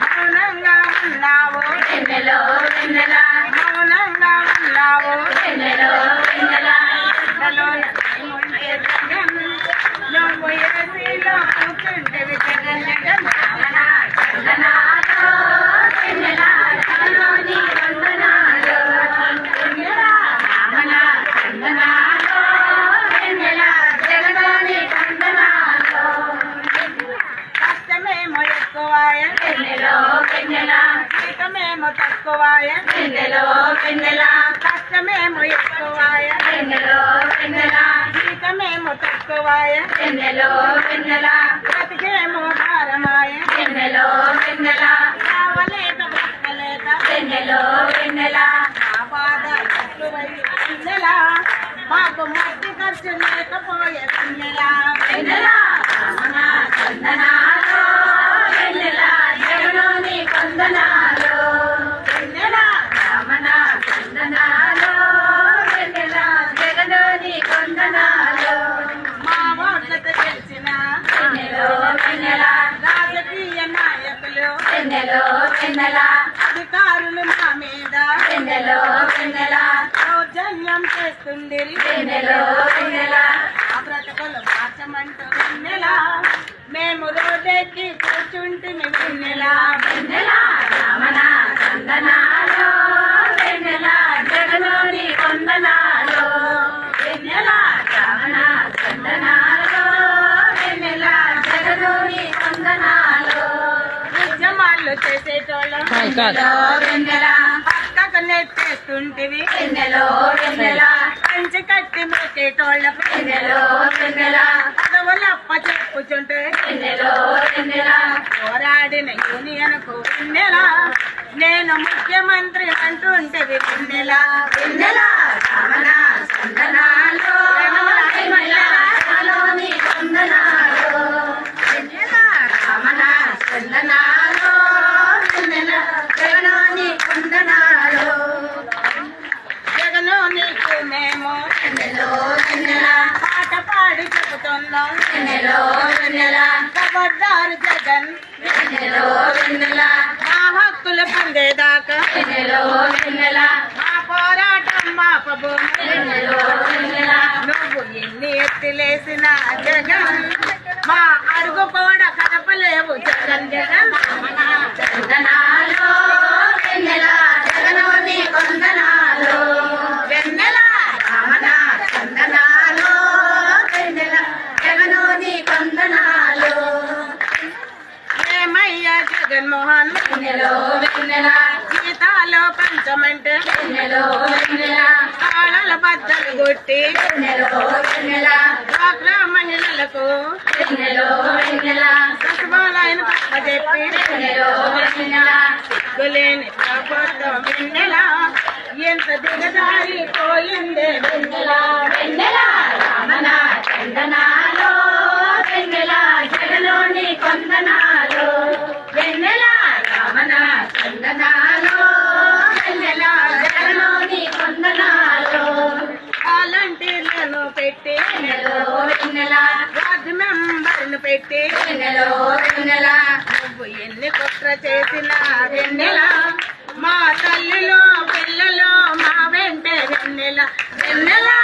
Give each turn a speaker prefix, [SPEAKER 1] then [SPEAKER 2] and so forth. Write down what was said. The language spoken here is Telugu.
[SPEAKER 1] మౌనంగా ఉన్నావు
[SPEAKER 2] వెన్నెలో వెన్నెలా.
[SPEAKER 1] కష్టమేమో ఎక్కువాయ
[SPEAKER 2] వెన్నెలో వెన్నెల
[SPEAKER 1] జీతమేమో తక్కువాయ
[SPEAKER 2] వెన్నెలో
[SPEAKER 1] కష్టమేమో ఎక్కువాయ జీతమేమో తక్కువాయ
[SPEAKER 2] వెన్నెలో
[SPEAKER 1] భారమాయ కావలేక బ్రతకలేక బాధ తక్కువయ్యి మాకు మట్టి ఖర్చు లేకపోయే వెన్నెల
[SPEAKER 2] వెన్నెల? రమణ చందనాలో వెన్నెల? జగనోని వందనాలు. వెన్నెల? రమణ చందనాలో వెన్నెల? జగనోని వందనాలు.
[SPEAKER 1] మా ఓట్లతో గెలిచిన
[SPEAKER 2] వెన్నెలో వెన్నెల?
[SPEAKER 1] రాజకీయ నాయకులు
[SPEAKER 2] వెన్నెలో వెన్నెల?
[SPEAKER 1] అధికారులు మా మీద
[SPEAKER 2] వెన్నెలో వెన్నెల.
[SPEAKER 1] దౌర్జన్యం చేస్తుండిరి
[SPEAKER 2] వెన్నెలో వెన్నెల.
[SPEAKER 1] ఆ బ్రతుకులు మార్చమంటూ వెన్నెల. మేము రోడ్డెక్కి కూర్చుంటుంది వెన్నెల.
[SPEAKER 2] వెన్నెల రమణ చందనాలో. వెన్నెల జగనోని వందనాలు వెన్నెల రమణ చందనాలో. వెన్నెల జగనోని వందనాలు
[SPEAKER 1] ఉద్యమాలు చేసేటోళ్ళం
[SPEAKER 2] వెన్నెలో. వెన్నెలో వెన్నెల
[SPEAKER 1] కంచి కట్టి
[SPEAKER 2] వెన్నెలో వెన్నెల
[SPEAKER 1] అప్ప చెప్పుచుంటే.
[SPEAKER 2] వెన్నెలో వెన్నెల
[SPEAKER 1] పోరాడిన యూనియన్కు వెన్నెల నేను ముఖ్యమంత్రి వెన్నెల
[SPEAKER 2] వెన్నెల రమణ వెన్నెల రమణ చందనాలో.
[SPEAKER 1] ఖబర్దారు జగన్. మా హక్కులు పొందేదాకా. మా పోరాటం మా పబోము
[SPEAKER 2] వెన్నెలో వెన్నెల.
[SPEAKER 1] నువ్వు ఎన్ని ఎత్తిలేసిన జగన్. మా అడుగు కూడా కదపలేవు జగన్ జగన్.
[SPEAKER 2] చందనాలో
[SPEAKER 1] జగన్మోహన్ జీతాలో పంచమంటే. కాళ్ళ బద్దలు కొట్టి. డ్వాక్రా మహిళలకు సచివాలయం పక్క చెప్పి. సిగ్గులేని ప్రభుత్వం వెన్నెల. ఎంత దిగజారిపోయిందే వెన్నెల.
[SPEAKER 2] వెన్నెల. పెట్టి నువ్వు ఎన్ని కుట్ర చేసినా వెన్నెల. మా తల్లిలో పిల్లలు
[SPEAKER 1] మా వెంటే
[SPEAKER 2] వెన్నెల.
[SPEAKER 1] వెన్నెలా.